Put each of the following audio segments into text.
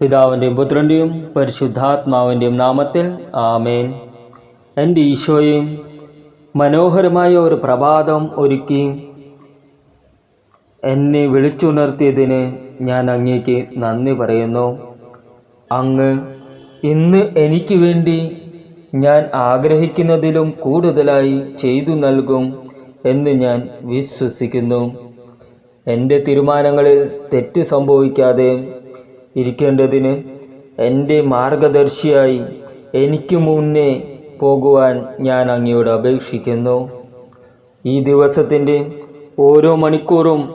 പിതാവിന്റെയും പുത്രന്റെയും പരിശുദ്ധാത്മാവിന്റെയും നാമത്തിൽ ആമേൻ. എന്റെ ഈശോയും മനോഹരമായ ഒരു പ്രഭാതം ഒരുക്കി എന്നെ വിളിച്ചുണർത്തിയതിന് ഞാൻ അങ്ങേക്ക് നന്ദി പറയുന്നു. അങ്ങ് ഇന്ന് എനിക്ക് വേണ്ടി ഞാൻ ആഗ്രഹിക്കുന്നതിലും കൂടുതലായി ചെയ്തു നൽകും എന്ന് ഞാൻ വിശ്വസിക്കുന്നു. എന്റെ തീരുമാനങ്ങളിൽ തെറ്റ് സംഭവിക്കാതെ ഇരിക്കേണ്ടതിന് എന്റെ മാർഗദർശിയായി എനിക്ക് മുന്നേ പോകുവാൻ ഞാൻ അങ്ങയോട് അപേക്ഷിക്കുന്നു. ഈ ദിവസത്തിന്റെ ഓരോ മണിക്കൂറും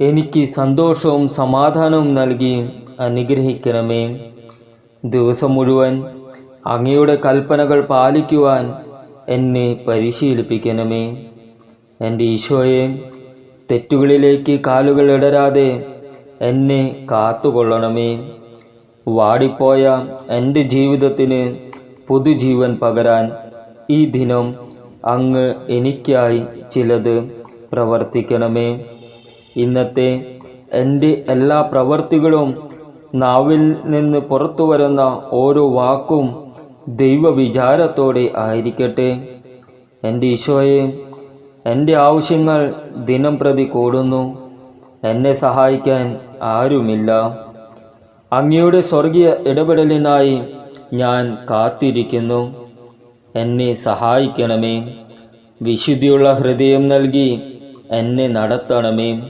എനിക്ക് സന്തോഷവും സമാധാനവും നൽകി അനുഗ്രഹിക്കണമേ. ദിവസം മുഴുവൻ അങ്ങയുടെ കൽപ്പനകൾ പാലിക്കുവാൻ എന്നെ പരിശീലിപ്പിക്കണമേ. എന്റെ ഈശോയെ തെറ്റുകളിലേക്ക് കാലുകൾ ഇടരാതെ എന്നെ കാത്തുകൊള്ളണമേ. വാടിപ്പോയ എന്റെ ജീവിതത്തിന് പുതുജീവൻ പകരാൻ ഈ ദിനം അങ്ങ് എനിക്കായി ചിലത് പ്രവർത്തിക്കണമേ. ഇന്നത്തെ എന്റെ എല്ലാ പ്രവർത്തികളും നാവിൽ നിന്ന് പുറത്തു വരുന്ന ഓരോ വാക്കും ദൈവവിചാരത്തോടെ ആയിരിക്കട്ടെ. എന്റെ ഈശോയെ എന്റെ ആവശ്യങ്ങൾ ദിനം പ്രതി കൂടുന്നു. എന്നെ സഹായിക്കാൻ ആരുമില്ല. അങ്ങയുടെ സ്വർഗീയ ഇടപെടലിനായി ഞാൻ കാത്തിരിക്കുന്നു. എന്നെ സഹായിക്കണമേ. വിശുദ്ധിയുള്ള ഹൃദയം നൽകി എന്നെ നടത്തണമേ.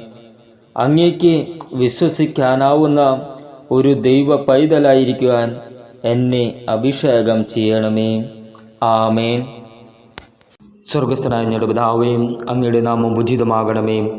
അങ്ങേക്ക് വിശ്വസിക്കാനാവുന്ന ഒരു ദൈവ പൈതലായിരിക്കുവാൻ എന്നെ അഭിഷേകം ചെയ്യണമേ. ആമേൻ. സ്വർഗസ്ഥനായ ഞങ്ങളുടെ അങ്ങയുടെ നാമം ഉചിതമാകണമേ.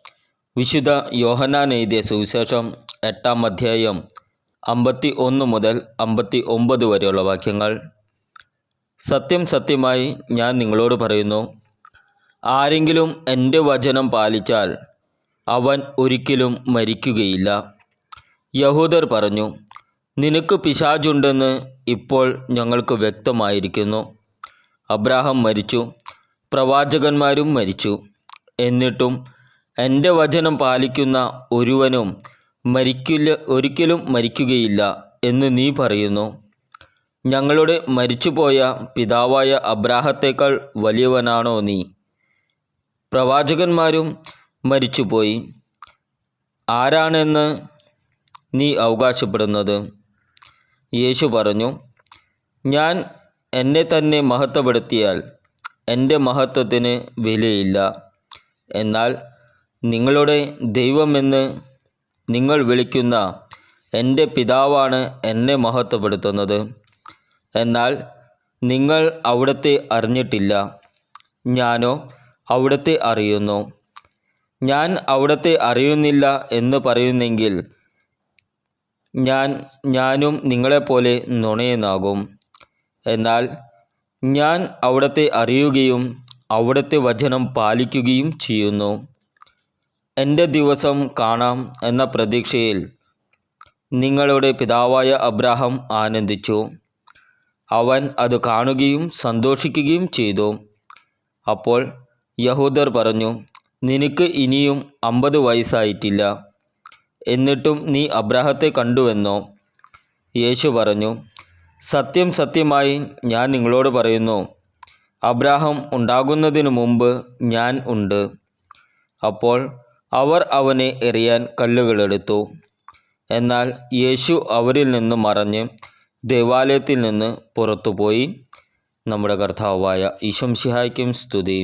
വിശുദ്ധ യോഹനാൻ എഴുതിയ സുവിശേഷം എട്ടാം അധ്യായം അമ്പത്തി ഒന്ന് മുതൽ അമ്പത്തി ഒമ്പത് വരെയുള്ള വാക്യങ്ങൾ. സത്യം സത്യമായി ഞാൻ നിങ്ങളോട് പറയുന്നു. ആരെങ്കിലും എന്റെ വചനം പാലിച്ചാൽ അവൻ ഒരിക്കലും മരിക്കുകയില്ല. യഹൂദർ പറഞ്ഞു നിനക്ക് പിശാചുണ്ടെന്ന് ഇപ്പോൾ ഞങ്ങൾക്ക് വ്യക്തമായിരിക്കുന്നു. അബ്രാഹം മരിച്ചു പ്രവാചകന്മാരും മരിച്ചു. എന്നിട്ടും എന്റെ വചനം പാലിക്കുന്ന ഒരുവനും മരിക്കില്ല ഒരിക്കലും മരിക്കുകയില്ല എന്ന് നീ പറയുന്നു. ഞങ്ങളുടെ മരിച്ചുപോയ പിതാവായ അബ്രാഹത്തേക്കാൾ വലിയവനാണോ നീ? പ്രവാചകന്മാരും മരിച്ചുപോയി. ആരാണെന്ന് നീ അവകാശപ്പെടുന്നത്? യേശു പറഞ്ഞു ഞാൻ എന്നെ തന്നെ മഹത്വപ്പെടുത്തിയാൽ എന്റെ മഹത്വത്തിന് വിലയില്ല. എന്നാൽ നിങ്ങളുടെ ദൈവമെന്ന് നിങ്ങൾ വിളിക്കുന്ന എന്റെ പിതാവാണ് എന്നെ മഹത്വപ്പെടുത്തുന്നത്. എന്നാൽ നിങ്ങൾ അവിടുത്തെ അറിഞ്ഞിട്ടില്ല. ഞാനോ അവിടുത്തെ അറിയുന്നു. ഞാൻ അവിടുത്തെ അറിയുന്നില്ല എന്ന് പറയുന്നെങ്കിൽ ഞാൻ ഞാനും നിങ്ങളെപ്പോലെ നുണയെന്നാകും എന്നാൽ ഞാൻ അവിടുത്തെ അറിയുകയും അവിടുത്തെ വചനം പാലിക്കുകയും ചെയ്യുന്നു. എന്റെ ദിവസം കാണാം എന്ന പ്രതീക്ഷയിൽ നിങ്ങളുടെ പിതാവായ അബ്രാഹം ആനന്ദിച്ചു. അവൻ അത് കാണുകയും സന്തോഷിക്കുകയും ചെയ്തു. അപ്പോൾ യഹൂദർ പറഞ്ഞു നിനക്ക് ഇനിയും അമ്പത് വയസ്സായിട്ടില്ല. എന്നിട്ടും നീ അബ്രാഹത്തെ കണ്ടുവെന്നോ? യേശു പറഞ്ഞു സത്യം സത്യമായി ഞാൻ നിങ്ങളോട് പറയുന്നു. അബ്രാഹം ഉണ്ടാകുന്നതിന് മുമ്പ് ഞാൻ ഉണ്ട്. അപ്പോൾ അവർ അവനെ എറിയാൻ കല്ലുകളെടുത്തു എന്നാൽ യേശു അവരിൽ നിന്ന് മറഞ്ഞ് ദേവാലയത്തിൽ നിന്ന് പുറത്തുപോയി. നമ്മുടെ കർത്താവായ ഈശംസിഹായ്ക്കും സ്തുതി